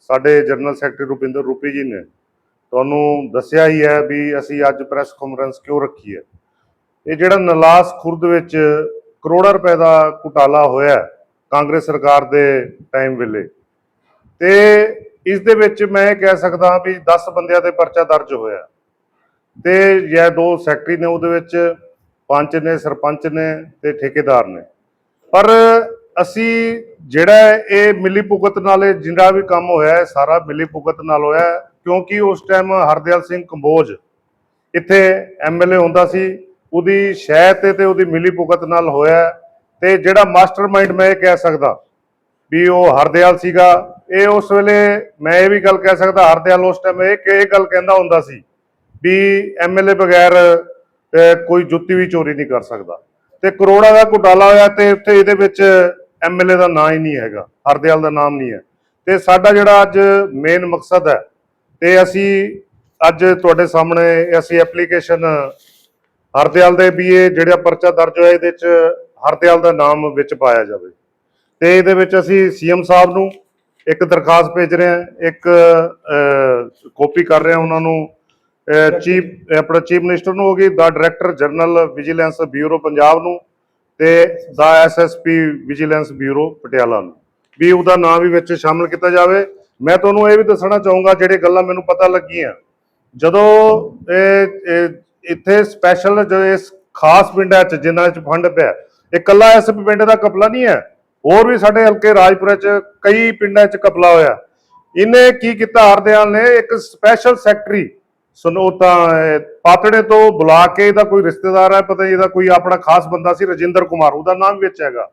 ਸਾਡੇ general secretary Rupinder ਰੂਪੀ ਜੀ ਨੇ ਤੁਹਾਨੂੰ ਦੱਸਿਆ ਹੀ ਹੈ ਵੀ ਅਸੀਂ ਅੱਜ ਪ੍ਰੈਸ ਕਾਨਫਰੰਸ ਕਿਉਂ ਰੱਖੀ ਹੈ? ਇਹ ਜਿਹੜਾ ਨਲਾਸ ਖੁਰਦ ਵਿੱਚ ਕਰੋੜਾਂ ਰੁਪਏ ਦਾ ਘੁਟਾਲਾ ਹੋਇਆ ਕਾਂਗਰਸ ਸਰਕਾਰ ਦੇ ਟਾਈਮ ਵੇਲੇ ਤੇ ਇਸ ਦੇ ਵਿੱਚ ਮੈਂ ਇਹ ਕਹਿ ਸਕਦਾ ਹਾਂ ਵੀ 10 ਬੰਦਿਆਂ ਤੇ ਪਰਚਾ ਦਰਜ ਹੋਇਆ ਤੇ ਇਹ ਦੋ ਸੈਕਟਰੀ ਨੇ ਉਹਦੇ ਵਿੱਚ ਪੰਚ ਨੇ, ਸਰਪੰਚ ਨੇ ਤੇ ਠੇਕੇਦਾਰ ਨੇ। ਪਰ ਅਸੀਂ ਜਿਹੜਾ ਇਹ ਮਿਲੀ ਭੁਗਤ ਨਾਲ ਇਹ ਜਿਹੜਾ ਵੀ ਕੰਮ ਹੋਇਆ ਸਾਰਾ ਮਿਲੀ ਭੁਗਤ ਨਾਲ ਹੋਇਆ ਕਿਉਂਕਿ ਉਸ ਟਾਈਮ ਹਰਦਿਆਲ ਸਿੰਘ ਕੰਬੋਜ ਇੱਥੇ ਐਮਐਲਏ ਹੁੰਦਾ ਸੀ, ਉਹਦੀ ਸ਼ਹਿ ਤੇ ਤੇ ਉਹਦੀ ਮਿਲੀ ਭੁਗਤ ਨਾਲ ਹੋਇਆ ਹੈ। ਤੇ ਜਿਹੜਾ ਮਾਸਟਰਮਾਈਂਡ ਮੈਂ ਇਹ ਕਹਿ ਸਕਦਾ ਵੀ ਉਹ ਹਰਦਿਆਲ ਸੀਗਾ, ਇਹ ਉਸ ਵੇਲੇ ਮੈਂ ਇਹ ਵੀ ਗੱਲ ਕਹਿ ਸਕਦਾ, ਹਰਦਿਆਲ ਉਸ ਟਾਈਮ ਇਹ ਇਹ ਗੱਲ ਕਹਿੰਦਾ ਹੁੰਦਾ ਸੀ ਵੀ ਐਮਐਲਏ ਬਗੈਰ ਕੋਈ ਜੁੱਤੀ ਵੀ ਚੋਰੀ ਨਹੀਂ ਕਰ ਸਕਦਾ ਤੇ ਕਰੋੜਾਂ ਦਾ ਘੁਟਾਲਾ ਹੋਇਆ ਤੇ ਉੱਥੇ ਇਹਦੇ ਵਿੱਚ ਐਮਐਲਏ ਦਾ ਨਾਂ ਹੀ ਨਹੀਂ ਹੈਗਾ, ਹਰਦਿਆਲ ਦਾ ਨਾਮ ਨਹੀਂ ਹੈ। ਤੇ ਸਾਡਾ ਜਿਹੜਾ ਅੱਜ ਮੇਨ ਮਕਸਦ ਹੈ, ਤੇ ਅਸੀਂ ਅੱਜ ਤੁਹਾਡੇ ਸਾਹਮਣੇ ਅਸੀਂ ਐਪਲੀਕੇਸ਼ਨ ਹਰਦਿਆਲ ਦੇ ਵੀ ਇਹ ਜਿਹੜਾ ਪਰਚਾ ਦਰਜ ਹੋਇਆ, ਇਹਦੇ 'ਚ ਹਰਦਿਆਲ ਦਾ ਨਾਮ ਵਿੱਚ ਪਾਇਆ ਜਾਵੇ। ਤੇ ਇਹਦੇ ਵਿੱਚ ਅਸੀਂ ਸੀਐਮ ਸਾਹਿਬ ਨੂੰ ਇੱਕ ਦਰਖਾਸਤ ਭੇਜ ਰਹੇ ਹਾਂ, ਇੱਕ ਕਾਪੀ ਕਰ ਰਹੇ ਹਾਂ ਉਹਨਾਂ ਨੂੰ। ਚੀਫ, ਆਪਣਾ ਚੀਫ ਮਿਨਿਸਟਰ ਨੂੰ ਹੋਗੀ ਦਾ director general vigilance bureau Punjab ਨੂੰ। ਤੇ ਦਾ ਐਸਐਸਪੀ ਵਿਜੀਲੈਂਸ ਬਿਊਰੋ ਪਟਿਆਲਾ ਨੂੰ ਵੀ ਉਹਦਾ ਨਾਮ ਵੀ ਵਿੱਚ ਸ਼ਾਮਲ ਕੀਤਾ ਜਾਵੇ। ਮੈਂ ਤੁਹਾਨੂੰ ਇਹ ਵੀ ਦੱਸਣਾ ਚਾਹੂੰਗਾ, ਜਿਹੜੇ ਗੱਲਾਂ ਮੈਨੂੰ ਪਤਾ ਲੱਗੀਆਂ। ਜਦੋਂ ਇਹ ਇੱਥੇ ਸਪੈਸ਼ਲ ਜੋ ਇਸ ਖਾਸ ਪਿੰਡਾਂ 'ਚ, ਜਿਨ੍ਹਾਂ 'ਚ ਫੰਡ ਪਿਆ, ਇਹ ਕੱਲਾ ਇਸ ਪਿੰਡ ਦਾ ਕਪਲਾ ਨਹੀਂ ਹੈ। ਹੋਰ ਵੀ ਸਾਡੇ ਹਲਕੇ ਰਾਜਪੁਰਾ 'ਚ ਕਈ ਪਿੰਡਾਂ 'ਚ ਕਪਲਾ ਹੋਇਆ। ਇਹਨੇ ਕੀ ਕੀਤਾ, ਹਰਦਿਆਲ ਨੇ ਇੱਕ ਸਪੈਸ਼ਲ ਸੈਕਟਰੀ ਸੁਣੋ ਤਾਂ ਪਾਤੜੇ ਤੋਂ ਬੁਲਾ ਕੇ ਇਹਦਾ ਕੋਈ ਰਿਸ਼ਤੇਦਾਰ ਹੈ, ਪਤਾ ਇਹਦਾ ਕੋਈ ਆਪਣਾ ਖਾਸ ਬੰਦਾ ਸੀ, ਰਜਿੰਦਰ ਕੁਮਾਰ, ਉਹਦਾ ਨਾਮ ਵਿੱਚ ਹੈਗਾ।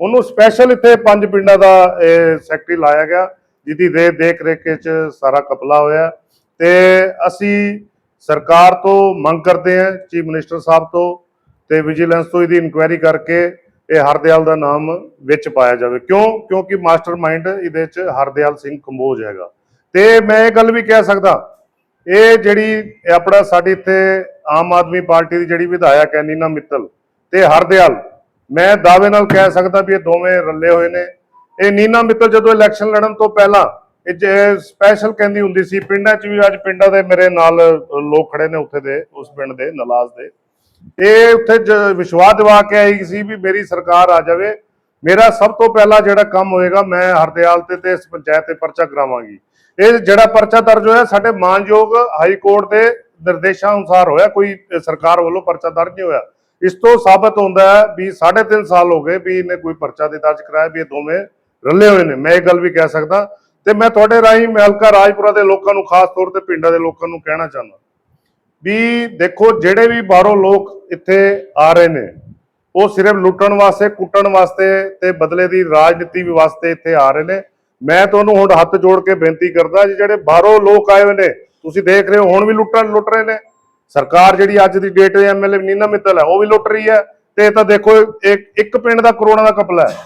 ਉਹਨੂੰ ਸਪੈਸ਼ਲ ਇੱਥੇ ਪੰਜ ਪਿੰਡਾਂ ਦਾ ਇਹ ਸੈਕਟਰੀ ਲਾਇਆ ਗਿਆ, ਜਿਹਦੀ ਦੇ ਦੇਖ ਰੇਖ ਵਿੱਚ ਸਾਰਾ ਕਪਲਾ ਹੋਇਆ ਤੇ ਅਸੀਂ ਸਰਕਾਰ ਤੋਂ ਮੰਗ ਕਰਦੇ ਹਾਂ, ਚੀਫ ਮਿਨਿਸਟਰ ਸਾਹਿਬ ਤੋਂ ਤੇ ਵਿਜੀਲੈਂਸ ਤੋਂ ਇਹਦੀ ਇਨਕੁਆਇਰੀ ਕਰਕੇ ਇਹ ਹਰਦਿਆਲ ਦਾ ਨਾਮ ਵਿੱਚ ਪਾਇਆ ਜਾਵੇ। ਕਿਉਂ? ਕਿਉਂਕਿ ਮਾਸਟਰਮਾਈਂਡ ਇਹਦੇ ਚ ਹਰਦਿਆਲ ਸਿੰਘ ਕੰਬੋਜ ਹੈਗਾ। ਤੇ ਮੈਂ ਇਹ ਗੱਲ ਵੀ ਕਹਿ ਸਕਦਾ ਇਹ ਜਿਹੜੀ ਆਪਣਾ ਸਾਡੇ ਇੱਥੇ ਆਮ ਆਦਮੀ ਪਾਰਟੀ ਦੀ ਜਿਹੜੀ ਵਿਧਾਇਕ ਹੈ ਨੀਨਾ ਮਿੱਤਲ ਤੇ ਹਰਦਿਆਲ, ਮੈਂ ਦਾਅਵੇ ਨਾਲ ਕਹਿ ਸਕਦਾ ਵੀ ਇਹ ਦੋਵੇਂ ਰੱਲੇ ਹੋਏ ਨੇ। ਇਹ ਨੀਨਾ ਮਿੱਤਲ ਜਦੋਂ ਇਲੈਕਸ਼ਨ ਲੜਨ ਤੋਂ ਪਹਿਲਾਂ ਇਹ ਸਪੈਸ਼ਲ ਕਹਿੰਦੀ ਹੁੰਦੀ ਸੀ, ਪਿੰਡਾਂ 'ਚ ਵੀ ਅੱਜ ਪਿੰਡਾਂ ਦੇ ਮੇਰੇ ਨਾਲ ਲੋਕ ਖੜੇ ਨੇ ਉੱਥੇ ਦੇ, ਉਸ ਪਿੰਡ ਦੇ, ਨਲਾਜ਼ ਦੇ। ਇਹ ਉੱਥੇ ਵਿਸ਼ਵਾਸ ਦਿਵਾ ਕੇ ਆਈ ਸੀ ਵੀ ਮੇਰੀ ਸਰਕਾਰ ਆ ਜਾਵੇ। ਮੇਰਾ ਸਭ ਤੋਂ ਪਹਿਲਾ ਜਿਹੜਾ ਕੰਮ ਹੋਏਗਾ, ਮੈਂ ਹਰਦਿਆਲ ਤੇ ਤੇ ਇਸ ਪੰਚਾਇਤ ਤੇ ਪਰਚਾ ਕਰਾਵਾਂਗੀ। ਇਹ ਜਿਹੜਾ ਪਰਚਾ ਦਰਜ ਹੋਇਆ, ਸਾਡੇ ਮਾਨਯੋਗ ਹਾਈ ਕੋਰਟ ਦੇ ਨਿਰਦੇਸ਼ਾਂ ਅਨੁਸਾਰ ਹੋਇਆ, ਕੋਈ ਸਰਕਾਰ ਵੱਲੋਂ ਪਰਚਾ ਦਰਜ ਨਹੀਂ ਹੋਇਆ। ਇਸ ਤੋਂ ਸਾਬਤ ਹੁੰਦਾ ਹੈ ਵੀ 3.5 ਸਾਲ ਹੋ ਗਏ ਵੀ ਇਹਨੇ ਕੋਈ ਪਰਚਾ ਨਹੀਂ ਦਰਜ ਕਰਾਇਆ, ਵੀ ਇਹ ਦੋਵੇਂ ਰੱਲੇ ਹੋਏ ਨੇ। ਮੈਂ ਇਹ ਗੱਲ ਵੀ ਕਹਿ ਸਕਦਾ ਤੇ ਮੈਂ ਤੁਹਾਡੇ ਰਾਹੀਂ ਮੈਂ ਰਾਜਪੁਰਾ ਦੇ ਲੋਕਾਂ ਨੂੰ, ਖਾਸ ਤੌਰ ਤੇ ਪਿੰਡਾਂ ਦੇ ਲੋਕਾਂ ਨੂੰ ਕਹਿਣਾ ਚਾਹੁੰਦਾ ਵੀ ਦੇਖੋ, ਜਿਹੜੇ ਵੀ ਬਾਹਰੋਂ ਲੋਕ ਇੱਥੇ ਆ ਰਹੇ ਨੇ, ਉਹ ਸਿਰਫ ਲੁੱਟਣ ਵਾਸਤੇ, ਕੁੱਟਣ ਵਾਸਤੇ ਤੇ ਬਦਲੇ ਦੀ ਰਾਜਨੀਤੀ ਵੀ ਵਾਸਤੇ ਇੱਥੇ ਆ ਰਹੇ ਨੇ। ਮੈਂ ਤੁਹਾਨੂੰ ਹੁਣ ਹੱਥ ਜੋੜ ਕੇ ਬੇਨਤੀ ਕਰਦਾ ਜੀ, ਜਿਹੜੇ ਬਾਹਰੋਂ ਲੋਕ ਆਏ ਹੋਏ ਨੇ, ਤੁਸੀਂ ਦੇਖ ਰਹੇ ਹੋ, ਹੁਣ ਵੀ ਲੁੱਟਣ ਲੁੱਟ ਰਹੇ ਨੇ। ਸਰਕਾਰ ਜਿਹੜੀ ਅੱਜ ਦੀ ਡੇਟ ਦੇ ਐਮਐਲਏ ਨੀਨਾ ਮਿੱਤਲ ਹੈ, ਉਹ ਵੀ ਲੁੱਟ ਰਹੀ ਹੈ। ਤੇ ਤਾਂ ਦੇਖੋ, ਇੱਕ ਇੱਕ ਪਿੰਡ ਦਾ ਕਰੋੜਾਂ ਦਾ ਕਪਲਾ ਹੈ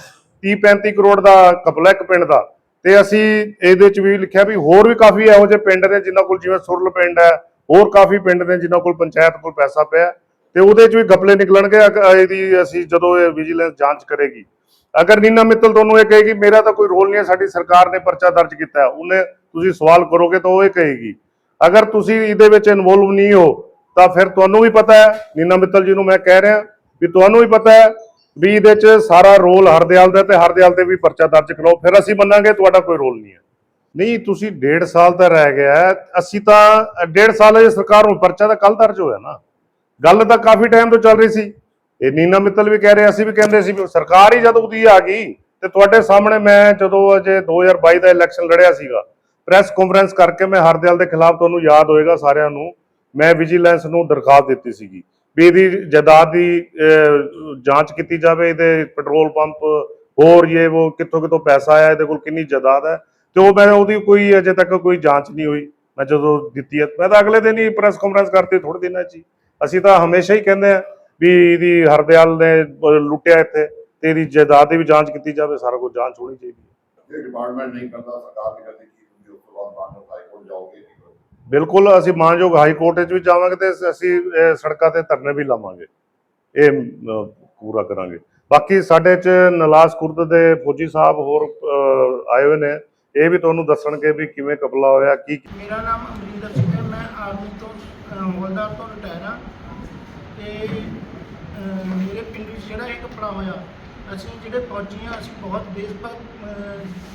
30 35 ਕਰੋੜ ਦਾ ਕਪਲਾ ਇੱਕ ਪਿੰਡ ਦਾ। ਤੇ ਅਸੀਂ ਇਹਦੇ ਵਿੱਚ ਵੀ ਲਿਖਿਆ ਵੀ ਹੋਰ ਵੀ ਕਾਫੀ ਇਹੋ ਜਿਹੇ ਪਿੰਡ ਨੇ, ਜਿਨ੍ਹਾਂ ਕੋਲ ਜਿਵੇਂ ਸੁਰਲ ਪਿੰਡ ਹੈ, ਹੋਰ ਕਾਫੀ ਪਿੰਡ ਨੇ, ਜਿਨ੍ਹਾਂ ਕੋਲ ਪੰਚਾਇਤ ਕੋਲ ਪੈਸਾ ਪਿਆ ਤੇ ਉਹਦੇ 'ਚ ਵੀ ਗਪਲੇ ਨਿਕਲਣਗੇ ਇਹਦੀ ਅਸੀਂ ਜਦੋਂ ਇਹ ਵਿਜੀਲੈਂਸ ਜਾਂਚ ਕਰੇਗੀ। ਅਗਰ ਨੀਨਾ ਮਿੱਤਲ ਤੁਹਾਨੂੰ ਇਹ ਕਹੇਗੀ, ਮੇਰਾ ਤਾਂ ਕੋਈ ਰੋਲ ਨਹੀਂ ਹੈ, ਸਾਡੀ ਸਰਕਾਰ ਨੇ ਪਰਚਾ ਦਰਜ ਕੀਤਾ ਹੈ। ਉਹਨੇ ਤੁਸੀਂ ਸਵਾਲ ਕਰੋਗੇ ਤਾਂ ਉਹ ਇਹ ਕਹੇਗੀ। ਅਗਰ ਤੁਸੀਂ ਇਹਦੇ ਵਿੱਚ ਇਨਵੋਲਵ ਨਹੀਂ ਹੋ, ਤਾਂ ਫਿਰ ਤੁਹਾਨੂੰ ਵੀ ਪਤਾ ਹੈ, ਨੀਨਾ ਮਿੱਤਲ ਜੀ ਨੂੰ ਮੈਂ ਕਹਿ ਰਿਹਾ ਵੀ ਤੁਹਾਨੂੰ ਵੀ ਪਤਾ ਹੈ ਵੀ ਇਹਦੇ 'ਚ ਸਾਰਾ ਰੋਲ ਹਰਦਿਆਲ ਦਾ ਤੇ ਹਰਦਿਆਲ ਤੇ ਵੀ ਪਰਚਾ ਦਰਜ ਕਰਾਓ। ਫਿਰ ਅਸੀਂ ਮੰਨਾਂਗੇ ਤੁਹਾਡਾ ਕੋਈ ਰੋਲ ਨਹੀਂ ਹੈ। ਨਹੀਂ, ਤੁਸੀਂ ਡੇਢ ਸਾਲ ਦਾ ਰਹਿ ਗਿਆ ਅਸੀਂ ਤਾਂ, ਡੇਢ ਸਾਲ ਇਹ ਸਰਕਾਰ ਨੂੰ ਪਰਚਾ ਤਾਂ ਕੱਲ ਦਰਜ ਹੋਇਆ ਨਾ। ਗੱਲ ਤਾਂ ਕਾਫੀ ਟਾਈਮ ਤੋਂ ਚੱਲ ਰਹੀ ਸੀ। ਇਹ ਨੀਨਾ ਮਿੱਤਲ ਵੀ ਕਹਿ ਰਹੇ ਅਸੀਂ ਵੀ ਕਹਿੰਦੇ ਸੀ ਵੀ ਸਰਕਾਰ ਹੀ ਜਦੋਂ ਦੀ ਆ ਗਈ ਤੇ ਤੁਹਾਡੇ ਸਾਹਮਣੇ ਮੈਂ ਜਦੋਂ ਅਜੇ 2022 ਦਾ ਇਲੈਕਸ਼ਨ ਲੜਿਆ ਸੀਗਾ ਪ੍ਰੈਸ ਕਾਨਫਰੰਸ ਕਰਕੇ ਮੈਂ ਹਰਦਿਆਲ ਦੇ ਖਿਲਾਫ ਤੁਹਾਨੂੰ ਯਾਦ ਹੋਏਗਾ ਸਾਰਿਆਂ ਨੂੰ, ਮੈਂ ਵਿਜੀਲੈਂਸ ਨੂੰ ਦਰਖਾਸਤ ਦਿੱਤੀ ਸੀਗੀ ਵੀ ਇਹਦੀ ਜਾਇਦਾਦ ਦੀ ਜਾਂਚ ਕੀਤੀ ਜਾਵੇ, ਇਹਦੇ ਪੈਟਰੋਲ ਪੰਪ ਹੋਰ ਇਹ ਉਹ ਕਿੱਥੋਂ ਕਿੱਥੋਂ ਪੈਸਾ ਆਇਆ, ਇਹਦੇ ਕੋਲ ਕਿੰਨੀ ਜਾਇਦਾਦ ਹੈ, ਤੇ ਉਹ ਮੈਂ ਉਹਦੀ ਕੋਈ ਅਜੇ ਤੱਕ ਕੋਈ ਜਾਂਚ ਨਹੀਂ ਹੋਈ, ਮੈਂ ਜਦੋਂ ਦਿੱਤੀ ਹੈ, ਮੈਂ ਤਾਂ ਅਗਲੇ ਦਿਨ ਹੀ ਪ੍ਰੈਸ ਕਾਨਫਰੰਸ ਕਰਤੀ ਥੋੜੇ ਦਿਨਾਂ 'ਚ ਹੀ। ਅਸੀਂ ਤਾਂ ਹਮੇਸ਼ਾ ਹੀ ਕਹਿੰਦੇ ਆ ਵੀ ਇਹਦੀ ਹਰਦਿਆਲ ਨੇ ਲੁੱਟਿਆ ਇੱਥੇ ਤੇ ਇਹਦੀ ਜਾਇਦਾਦ ਦੀ ਵੀ ਜਾਂਚ ਕੀਤੀ ਜਾਵੇ ਸਾਰਾ ਕੁਝ ਜਾਂਚ ਹੋਣੀ ਚਾਹੀਦੀ ਹੈ। ਇਹ ਡਿਪਾਰਟਮੈਂਟ ਨਹੀਂ ਕਰਦਾ ਸਰਕਾਰ ਨਹੀਂ ਕਰਦੀ ਕੀ ਹੁੰਦੀ ਉਸ ਤੋਂ ਬਾਅਦ ਮਾਨਯੋਗ ਹਾਈ ਕੋਰਟ ਜਾਓਗੇ ਬਿਲਕੁਲ ਅਸੀਂ ਮਾਨਯੋਗ ਹਾਈ ਕੋਰਟ ਵਿੱਚ ਵੀ ਜਾਵਾਂਗੇ ਤੇ ਅਸੀਂ ਸੜਕਾਂ ਤੇ ਧਰਨੇ ਵੀ ਲਾਵਾਂਗੇ। ਇਹ ਪੂਰਾ ਕਰਾਂਗੇ। ਬਾਕੀ ਸਾਡੇ ਚ ਨਲਾਸ ਕੁਰਦ ਦੇ ਫੌਜੀ ਸਾਹਿਬ ਹੋਰ ਆਏ ਹੋਏ ਨੇ। ਇਹ ਵੀ ਤੁਹਾਨੂੰ ਦੱਸਣਗੇ ਵੀ ਕਿਵੇਂ ਕਪਲਾ ਹੋਇਆ ਕੀ ਮੇਰਾ ਨਾਮ ਅਮਰਿੰਦਰ ਸਿੰਘ ਹੈ ਮੈਂ ਆਰਮੀ ਤੋਂ ਹੌਲਦਾਰ ਤੋਂ ਰਿਟਾਇਰ ਹਾਂ। ਤੇ ਮੇਰੇ ਪਿੰਡ ਵਿੱਚ ਜਿਹੜਾ ਇਹ ਕਪੜਾ ਹੋਇਆ, ਅਸੀਂ ਜਿਹੜੇ ਫੌਜੀ ਹਾਂ, ਅਸੀਂ ਬਹੁਤ ਦੇਸ਼ ਭਗਤ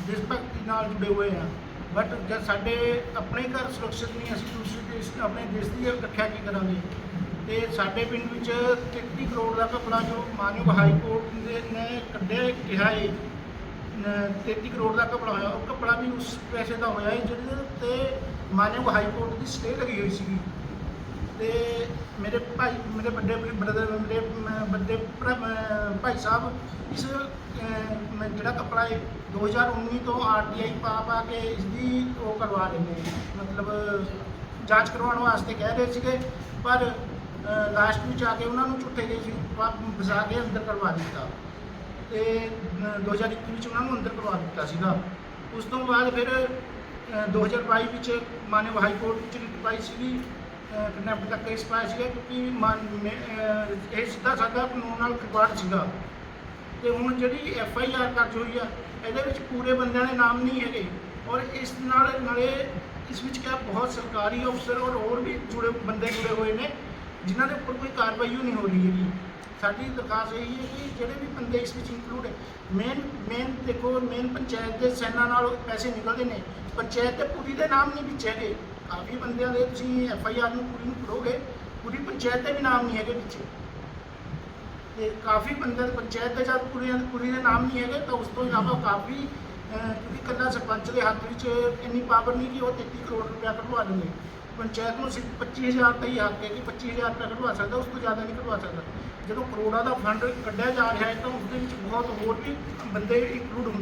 ਦੇਸ਼ ਭਗਤੀ ਨਾਲ ਜੁੜੇ ਹੋਏ ਹਾਂ। ਬਟ ਜਦ ਸਾਡੇ ਆਪਣੇ ਘਰ ਸੁਰੱਖਿਅਤ ਨਹੀਂ, ਅਸੀਂ ਦੂਸਰੇ ਦੇਸ਼, ਆਪਣੇ ਦੇਸ਼ ਦੀ ਰੱਖਿਆ ਕੀ ਕਰਾਂਗੇ? ਤੇ ਸਾਡੇ ਪਿੰਡ ਵਿੱਚ 33 ਕਰੋੜ ਦਾ ਕਪੜਾ ਜੋ ਮਾਨਯੋਗ ਹਾਈ ਕੋਰਟ ਦੇ ਨੇ ਕੱਢਿਆ ਕਿਹਾ ਹੈ ਨ- 33 ਕਰੋੜ ਦਾ ਕਪੜਾ ਹੋਇਆ, ਉਹ ਕਪੜਾ ਵੀ ਉਸ ਪੈਸੇ ਦਾ ਹੋਇਆ ਹੈ, ਜਿਹਦੇ 'ਤੇ ਮਾਨਯੋਗ ਹਾਈ ਕੋਰਟ ਦੀ ਸਟੇ ਲੱਗੀ ਹੋਈ ਸੀਗੀ। ਤੇ ਮੇਰੇ ਭਾਈ ਮੇਰੇ ਵੱਡੇ ਬ੍ਰਦਰ ਮੇਰੇ ਮ- ਵੱਡੇ ਭਰਾ- ਮ- ਭਾਈ ਸਾਹਿਬ ਇਸ ਅਹ, ਮ- ਜਿਹੜਾ ਕਪੜਾ ਹੈ 2019 ਤੋਂ ਆਰਟੀਆਈ ਪਾ ਪਾ ਕੇ ਇਸ ਦੀ ਉਹ ਕਰਵਾ ਰਹੇ ਨੇ। ਮਤਲਬ ਜਾਂਚ ਕਰਵਾਉਣ ਵਾਸਤੇ ਕਹਿ ਰਹੇ ਸੀਗੇ ਪਰ ਲਾਸਟ ਵਿੱਚ ਆ ਕੇ ਉਹਨਾਂ ਨੂੰ ਝੁੱਠੇ ਗਏ ਸੀ ਫਸਾ ਕੇ ਅੰਦਰ ਕਰਵਾ ਦਿੱਤਾ। ਤੇ ਅ, 2021 ਵਿੱਚ ਉਹਨਾਂ ਨੂੰ ਅੰਦਰ ਕਰਵਾ ਦਿੱਤਾ ਸੀਗਾ। ਉਸ ਤੋਂ ਬਾਅਦ ਫਿਰ ਅ, 2022 ਵਿੱਚ ਮਾਨਵ ਹਾਈ ਕੋਰਟ ਵਿੱਚ ਰਿਟ ਪਾਈ ਸੀਗੀ। ਕਿਡਨੈਪ ਦਾ ਕੇਸ ਪਾਇਆ ਸੀਗਾ ਕਿਉਂਕਿ ਮਾਨ- ਮੇ- ਇਹ ਸਿੱਧਾ ਸਾਦਾ ਕਾਨੂੰਨ ਨਾਲ ਖਿਲਵਾੜ ਸੀਗਾ। ਤੇ ਹੁਣ ਜਿਹੜੀ ਐਫ ਆਈ ਆਰ ਦਰਜ ਹੋਈ ਆ, ਇਹਦੇ ਵਿੱਚ ਪੂਰੇ ਬੰਦਿਆਂ ਦੇ ਨਾਮ ਨਹੀਂ ਹੈਗੇ। ਔਰ ਇਸ ਨਾਲ ਨਾਲੇ ਇਸ ਵਿੱਚ ਕਿਆ ਬਹੁਤ ਸਰਕਾਰੀ ਅਫਸਰ ਔਰ ਹੋਰ ਵੀ ਜੁੜੇ, ਬੰਦੇ ਜੁੜੇ ਹੋਏ ਨੇ, ਜਿਨ੍ਹਾਂ ਦੇ ਉੱਪਰ ਕੋਈ ਕਾਰਵਾਈ ਓ ਨਹੀਂ ਹੋ ਰਹੀ ਹੈਗੀ। ਸਾਡੀ ਦਰਖਾਸਤ ਇਹ ਹੈ ਕਿ ਜਿਹੜੇ ਵੀ ਬੰਦੇ ਇਸ ਵਿੱਚ ਇਨਕਲੂਡ ਮੇਨ ਮੇਨ ਦੇਖੋ ਮੇਨ ਪੰਚਾਇਤ ਦੇ ਸੈਨਾ ਨਾਲ ਪੈਸੇ ਨਿਕਲਦੇ ਨੇ, ਪੰਚਾਇਤ ਤੇ ਪੂਰੀ ਦੇ ਨਾਮ ਨਹੀਂ ਵਿੱਚ ਹੈਗੇ। ਕਾਫੀ ਬੰਦਿਆਂ ਦੇ ਤੁਸੀਂ ਐਫ ਆਈ ਆਰ ਨੂੰ ਪੂਰੀ ਨੂੰ ਪੜੋਗੇ ਪੂਰੀ ਪੰਚਾਇਤ ਦੇ ਵੀ ਨਾਮ ਨਹੀਂ ਹੈਗੇ ਪਿੱਛੇ। ਤੇ ਕਾਫੀ ਬੰਦੇ ਪੰਚਾਇਤ ਦੇ ਜਦ ਪੂਰੀ ਪੂਰੀ ਦੇ ਨਾਮ ਨਹੀਂ ਹੈਗੇ ਤਾਂ ਉਸ ਤੋਂ ਇਲਾਵਾ ਕਾਫੀ ਅਹ, ਕਿਉਂਕਿ ਕੱਲਾ ਸਰਪੰਚ ਦੇ ਹੱਥ ਵਿੱਚ ਇੰਨੀ ਪਾਵਰ ਨਹੀਂ ਕਿ ਉਹ 33 ਕਰੋੜ ਰੁਪਇਆ ਕਢਵਾ ਦੇਵੇ ਪੰਚਾਇਤ ਨੂੰ ਸਿਰਫ 25000 ਦਾ ਹੀ ਹੱਕ ਹੈ ਕਿ 25000 ਰੁਪਇਆ ਕਢਵਾ ਸਕਦਾ ਉਸ ਤੋਂ ਜ਼ਿਆਦਾ ਨਹੀਂ ਕਢਵਾ ਸਕਦਾ। ਜਦੋਂ ਕਰੋੜਾਂ ਦਾ ਫੰਡ ਕੱਢਿਆ ਜਾ ਰਿਹਾ ਹੈ ਤਾਂ ਉਸ ਦੇ ਵਿੱਚ ਬਹੁਤ ਹੋਰ ਵੀ ਬੰਦੇ ਇਨਕਲੂਡ ਹੁੰਦੇ